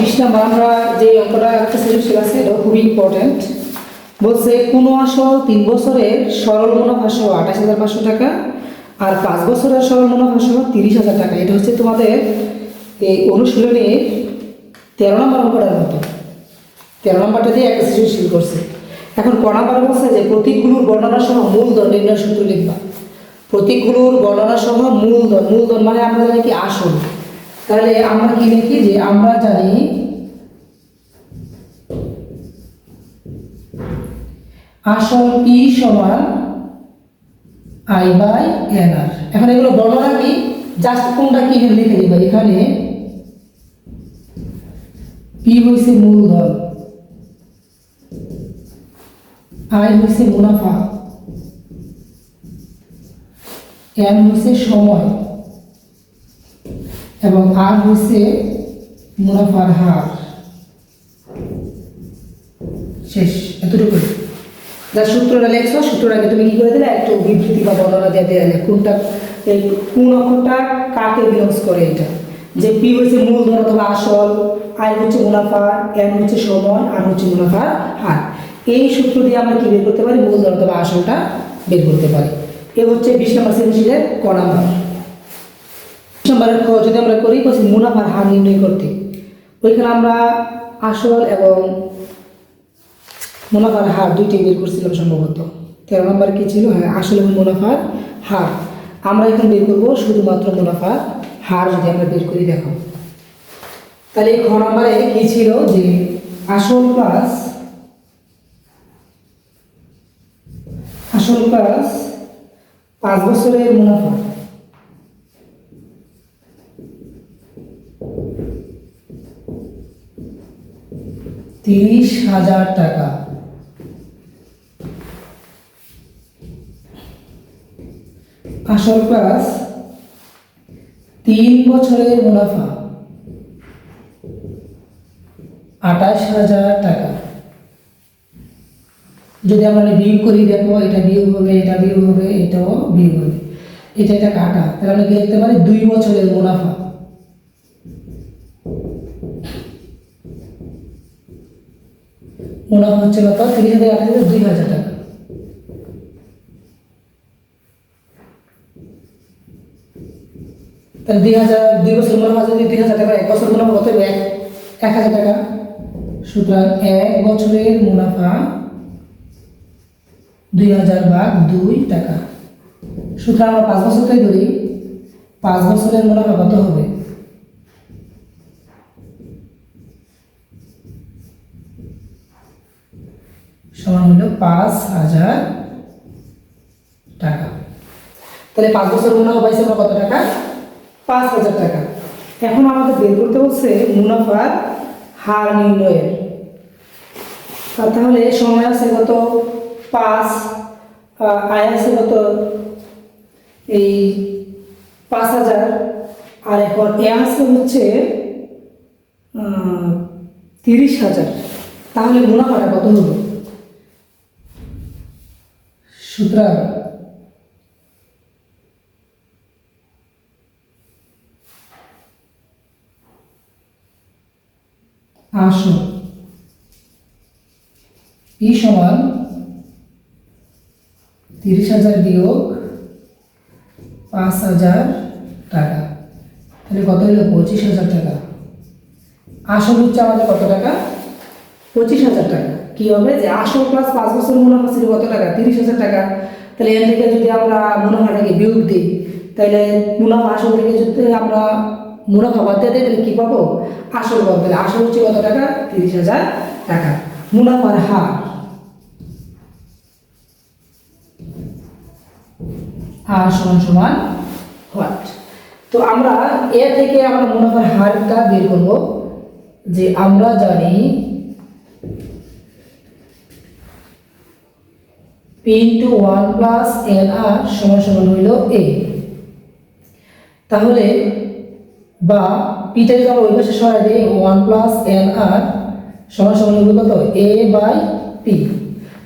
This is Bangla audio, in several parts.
বিশ নাম্বার যে অঙ্কটা একটা সৃজনশীল আছে এটা খুবই ইম্পর্ট্যান্ট বলছে, কোনো আসল তিন বছরের সরল মুনাফা সহ আঠাশ হাজার পাঁচশো টাকা আর পাঁচ বছরের সরল মুনাফা সহ তিরিশ হাজার টাকা। এটা হচ্ছে তোমাদের এই অনুশীলনের তেরো নম্বর অঙ্কটার মতো। তেরো নম্বরটা দিয়ে একটা সৃজনশীল করছে। এখন ক নাম্বার বলছে যে, প্রতীকগুলোর বর্ণনা সহ মূলধন নির্ণয় সূত্র লিখবা। প্রতীকগুলোর বর্ণনা সহ মূলধন মূলধন মানে আমরা জানি কি আসল। তাহলে আমরা কি লিখি যে আমরা জানি আসল পি সমান আই বাই এন আর। এখন এগুলো বর্ণনা কি? জাস্ট কোনটা কি লিখে দিবা? এখানে পি হয়েছে মূলধন, আই হয়েছে মুনাফা, এন হয়েছে সময়। এবং আর হয়েছে মুনাফার হার। শেষ এতটুকু যা সূত্রটা লেখছো সূত্রটাকে তুমি কি করে দিলে? একটু বিবৃতি বা বর্ণনা দিয়ে দিলে। কোনটা, এই কোন অক্ষরটা কাকে বিলংস করে এটা? যে পি হচ্ছে মূলধন অথবা আসল আয় হচ্ছে মুনাফা এন হচ্ছে সময় আর হচ্ছে মুনাফার হার। এই সূত্র দিয়ে আমরা কি বের করতে পারি? মূলধন অথবা আসলটা বের করতে পারি। এ হচ্ছে বিশ নম্বর সৃজনশীলের ক বিশ নম্বরের যদি আমরা করি, বলছি মুনাফার হার নির্ণয় করতে। ওইখানে আমরা আসল এবং মুনাফার হার দুইটি বের করছিলাম সম্ভবত। তেরো নম্বর কি ছিল? হ্যাঁ আসল এবং মুনাফার হার। আমরা এখন বের করব শুধুমাত্র মুনাফার হার যদি আমরা বের করি, দেখো। তাহলে এই খ নম্বরে কি ছিল? যে আসল প্লাস আসল প্লাস পাঁচ বছরের মুনাফা। তিরিশ হাজার টাকা। আসল প্লাস তিন বছরের মুনাফা। আঠাশ হাজার টাকা। যদি আমরা বিয়োগ করি, দেখো এটা বিয়োগ হবে, এটা বিয়োগ হবে, এটাও বিয়োগ হবে। এটা এটা কাটা। তাহলে আমরা কি লিখতে পারি? দুই বছরের মুনাফা। মুনাফা হচ্ছে কত তিরিশ হাজার হাজার দুই হাজার টাকা। দুই হাজার, দুই বছর যদি দুই হাজার টাকা, এক বছর মুনাফা কত এক এক হাজার টাকা। সুতরাং এক বছরের মুনাফা দুই হাজার ভাগ দুই টাকা। সুতরাং আমরা পাঁচ বছর থেকে ধরি, পাঁচ বছরের মুনাফা কত হবে? সমান হলো পাঁচ হাজার টাকা। তাহলে পাঁচ বছর মুনাফা পাইছে আমরা কত টাকা? পাঁচ হাজার টাকা। এখন আমাদের বের করতে হচ্ছে মুনাফার হার নির্ণয়ের। তাহলে সময় আছে কত? পাঁচ আয় আছে কত? এই পাঁচ হাজার। আর এখন এ আছে হচ্ছে তিরিশ হাজার। তাহলে মুনাফাটা কত হলো? সুতরাং আসো পি সমান তিরিশ হাজার বিয়োগ পাঁচ হাজার টাকা। তাহলে কত হলো? পঁচিশ হাজার টাকা। আসল হচ্ছে আমাদের কত টাকা? পঁচিশ হাজার টাকা। কি হবে যে আসল প্লাস পাঁচ বছর মুনাফা ছিল কত টাকা? তিরিশ হাজার টাকা। তাহলে এর থেকে যদি আমরা মুনাফাটাকে বিয়োগ দিই, তাহলে মুনাফা আসল থেকে যদি আমরা মুনাফা বাদ দিয়ে তাহলে কী পাবো? আসল পাবো তাহলে আসল হচ্ছে কত টাকা? তিরিশ হাজার টাকা। মুনাফার হার। আর সমান সমান হোয়াট? তো আমরা এ থেকে আমরা মুনাফার হারটা বের করব যে আমরা জানি P into one plus N R সমান সমান হইল এ। তাহলে বা পিটা যদি আমরা ওই পাশে সরাই দিই, ওয়ান প্লাস এন আর সমান সমান হইল কত? A by P.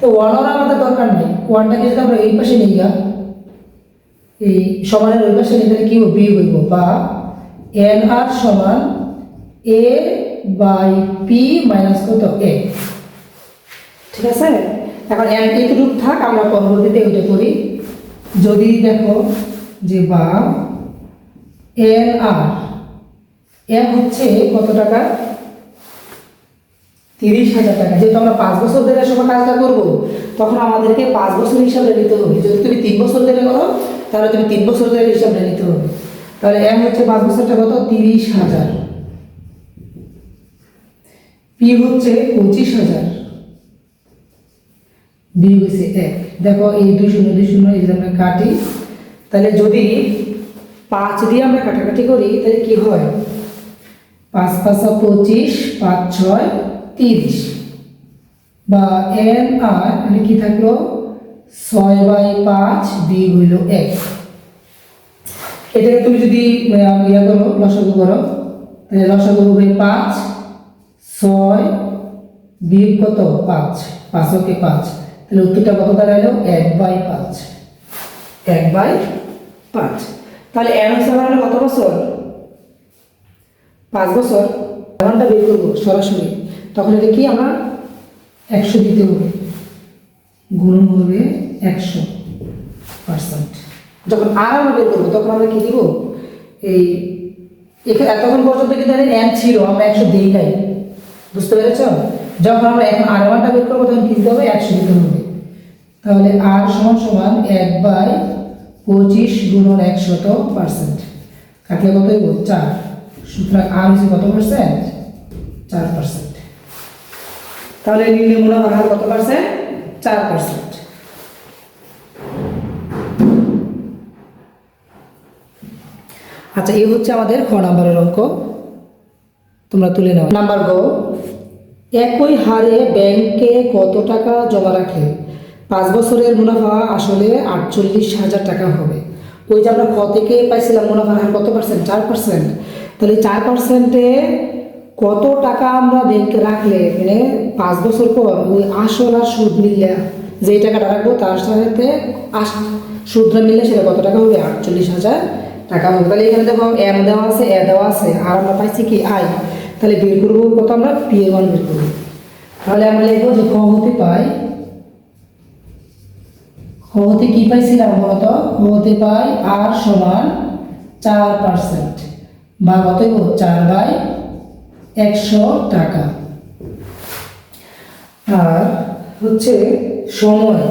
তো ওয়ান আর আমাদের দরকার নেই। ওয়ানটাকে যদি আমরা এই পাশে নিই গা, এই সমানের ওই পাশে নিতে কি বিয়োগ হইব। বা এন আর সমান এ বাই পি মাইনাস কত? এ। ঠিক আছে? এখন এইটুকু থাক, আমরা পরবর্তীতে ওইটা করি। যদি দেখো যে বা এন আর এন হচ্ছে কত টাকা? তিরিশ হাজার টাকা। যেহেতু আমরা পাঁচ বছর ধরে সময় কাজটা করব, তখন আমাদেরকে পাঁচ বছর হিসাবে নিতে হবে। যদি তুমি তিন বছর ধরে করো, তাহলে তুমি তিন বছর ধরে হিসাবে নিতে হবে। তাহলে এম হচ্ছে পাঁচ বছরটা কত? তিরিশ হাজার। পি হচ্ছে পঁচিশ হাজার। বি হচ্ছে এক দেখো এই দুই শূন্য দুই শূন্য, এই যে আমরা কাটি, তাহলে যদি পাঁচ দিয়ে আমরা কাটাকাটি করি, তাহলে কি হয়? পাঁচ পাঁচা পঁচিশ, পাঁচ ছয় তিরিশ। বা এন আর মানে কি থাকল? ছয় বাই পাঁচ বি হইল এক। এটাকে তুমি যদি ইয়া করো, লসাগু করো, তাহলে লসাগু হবে পাঁচ, ছয়, বিয়োগ কত? পাঁচ পাঁচ, ওকে, পাঁচ। তাহলে উত্তরটা কত দাঁড়াইলো এক বাই পাঁচ। এক বাই পাঁচ। তাহলে হচ্ছে আমার হলো কত বছর? পাঁচ বছর। ঘণ্টা বের করব সরাসরি। তখন এটা কি আমরা একশো দিতে হবে? গুণ হবে একশো পার্সেন্ট। যখন আর আমরা বের করব, তখন আমরা কি দিব? এই এখানে এতক্ষণ পর্যন্ত কিন্তু এন ছিল, আমরা একশো দিই নাই। বুঝতে পেরেছ? যখন আমরা এখন আর ওয়ানটা বের করব, তখন কি দিতে হবে? একশো দিতে হবে। তাহলে আর সমান সমান এক বাই পঁচিশ গুণন একশত পার্সেন্ট। কাটলে কত হইব? চার। সুতরাং আর হচ্ছে কত পার্সেন্ট? চার পার্সেন্ট। তাহলে নিম্ন মুনাফার হার কত পার্সেন্ট? চার পার্সেন্ট। আচ্ছা এই হচ্ছে আমাদের খ নাম্বারের অঙ্ক। তোমরা তুলে নাও। নাম্বার গো, একই হারে ব্যাংকে কত টাকা জমা রাখলে পাঁচ বছরের মুনাফা আসলে আটচল্লিশ হাজার টাকা হবে। ওই যে আমরা ক থেকে পাইছিলাম মুনাফার হার কত পার্সেন্ট চার পার্সেন্ট তাহলে চার পার্সেন্টে কত টাকা আমরা ব্যাংকে রাখলে? মানে পাঁচ বছর পর ওই আসল আর সুদ মিললে, যেই টাকাটা রাখব তার সাথে আস, সুদটা মিললে সেটা কত টাকা হবে? আটচল্লিশ হাজার টাকা হবে। তাহলে এখানে দেখো এম দেওয়া আছে এ দেওয়া আছে, আর আমরা পাইছি কি? আই তাহলে বের করব কত আমরা? পি এর ওয়ান বের করব। তাহলে আমরা লিখব যে খ হতে পাই হতে কি পাইছিলাম বলতো হতে পাই আর সমান চার পার্সেন্ট বা কত? চার বাই একশো টাকা। আর হচ্ছে সময়।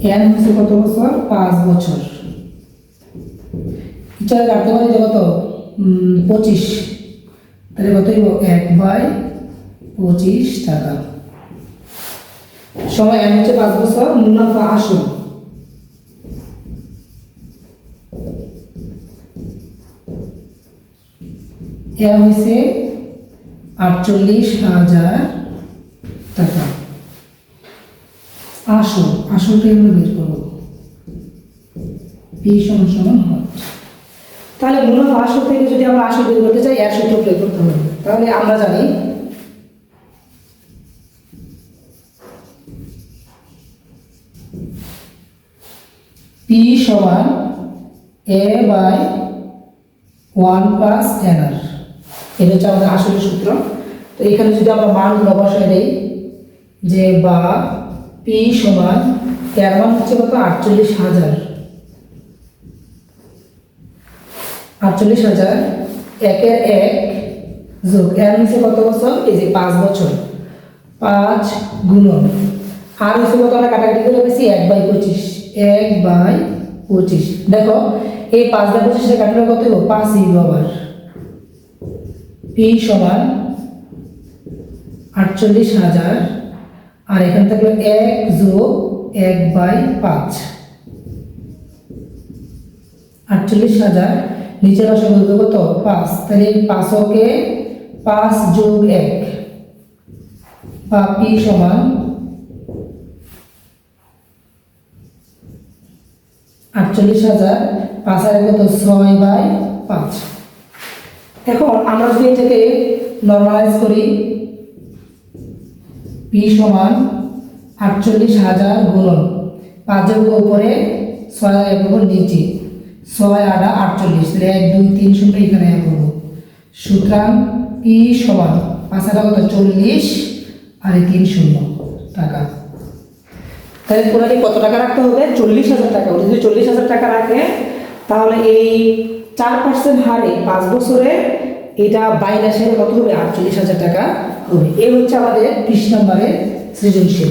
এন হচ্ছে কত বছর? পাঁচ বছর। ইচ্ছা কাটতে পারি যে কত? পঁচিশ। তাহলে কত এক বাই পঁচিশ টাকা। সময় এন হচ্ছে পাঁচ বছর, মুনাফা আসুন হয়েছে আটচল্লিশ হাজার টাকা। আসল, আসলটা আমরা বের করব পি সমান সমান তাহলে মুনাফা আসল থেকে যদি আমরা আসল বের করতে চাই এর সূত্র প্রয়োগ করতে হবে। তাহলে আমরা জানি পি সমান A by one plus N R এটা হচ্ছে আমাদের আসল সূত্র। তো এখানে যদি আমরা মানগুলো বসাই দেই, যে বা পি সমান এর মান হচ্ছে কত? আটচল্লিশ হাজার। আটচল্লিশ হাজার একের এক যোগ এর নিচে কত বছর? এই যে পাঁচ বছর। পাঁচ গুণন। আর হচ্ছে কত? আমরা কাটাকাটি করে পেয়েছি এক বাই পঁচিশ। এক বাই পঁচিশ। দেখো, এই পাঁচ বাই পঁচিশে কাটলে কত পাঁচ ইউ আবার। পি সমান আটচল্লিশ হাজার। আর এখান থাকল এক যোগ এক বাই পাঁচ। আটচল্লিশ হাজার। নিচে বসে বলতে কত? পাঁচ। তাহলে পাঁচকে পাঁচ যোগ এক বা পি সমান আটচল্লিশ হাজার পাঁচ হাজার কত ছয় বাই পাঁচ। এখন আমরা যদি এটাকে নর্মালাইজ করি পি সমান আটচল্লিশ হাজার গুণন পাঁচ যোগ উপরে ছয় উপর নিচে। ছয় আটা আটচল্লিশ, তাহলে এক, দুই, তিন, শূন্য এখানে এক হব সুতরাং ই সমান পাঁচ হাজার কত? চল্লিশ আর তিন শূন্য টাকা। তাহলে ওনাকে কত টাকা রাখতে হবে? চল্লিশ হাজার টাকা। যদি চল্লিশ হাজার টাকা রাখে, তাহলে এই চার পার্সেন্ট হারে পাঁচ বছরে এটা বাইরে আসে কত হবে? আটচল্লিশ হাজার টাকা হবে। এই হচ্ছে আমাদের বিশ নম্বরের সৃজনশীল।